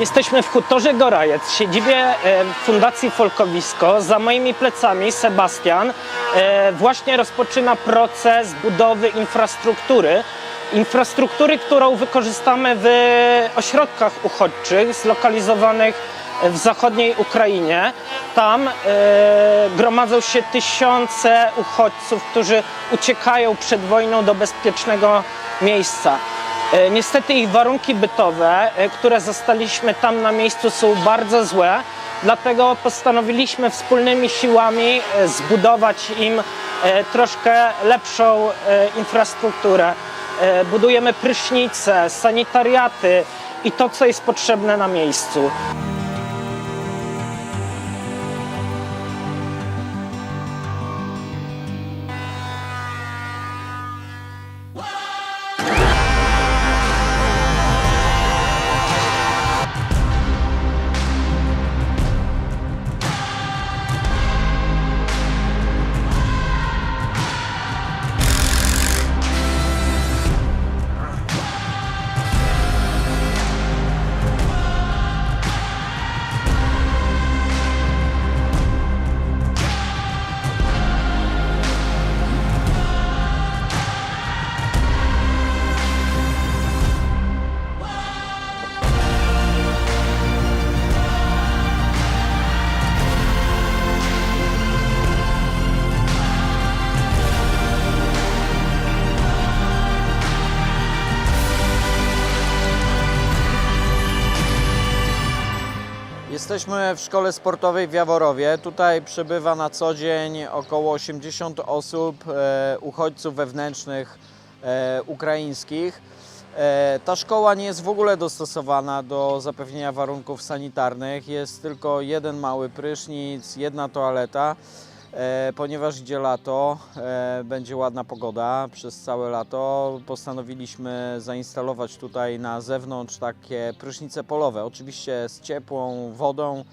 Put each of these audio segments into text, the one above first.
Jesteśmy w Hutorze Gorajec, siedzibie e, Fundacji Folkowisko. Za moimi plecami Sebastian e, właśnie rozpoczyna proces budowy infrastruktury. Infrastruktury, którą wykorzystamy w ośrodkach uchodźczych zlokalizowanych w zachodniej Ukrainie. Tam e, gromadzą się tysiące uchodźców, którzy uciekają przed wojną do bezpiecznego miejsca. E, Niestety ich warunki bytowe, e, które zastaliśmy tam na miejscu, są bardzo złe. Dlatego postanowiliśmy wspólnymi siłami e, zbudować im troszkę lepszą infrastrukturę. Budujemy prysznice, sanitariaty i to, co jest potrzebne na miejscu. Jesteśmy w szkole sportowej w Jaworowie. Tutaj przebywa na co dzień około 80 osób, e, uchodźców wewnętrznych e, ukraińskich. E, ta szkoła nie jest w ogóle dostosowana do zapewnienia warunków sanitarnych. Jest tylko jeden mały prysznic, jedna toaleta. E, ponieważ idzie lato, e, będzie ładna pogoda przez całe lato, postanowiliśmy zainstalować tutaj na zewnątrz takie prysznice polowe, oczywiście z ciepłą wodą.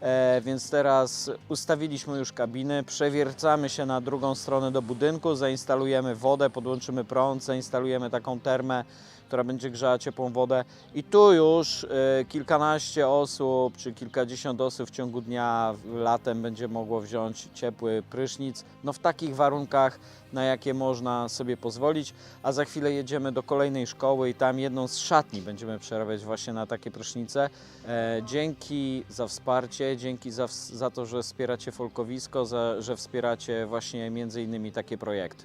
E, więc teraz ustawiliśmy już kabiny, przewiercamy się na drugą stronę do budynku, zainstalujemy wodę, podłączymy prąd, zainstalujemy taką termę, która będzie grzała ciepłą wodę. I tu już e, kilkanaście osób czy kilkadziesiąt osób w ciągu dnia latem będzie mogło wziąć ciepły prysznic, no w takich warunkach, na jakie można sobie pozwolić, a za chwilę jedziemy do kolejnej szkoły i tam jedną z szatni będziemy przerabiać właśnie na takie prysznice. E, dzięki za dzięki za, za to, że wspieracie Folkowisko, za, że wspieracie właśnie między innymi takie projekty.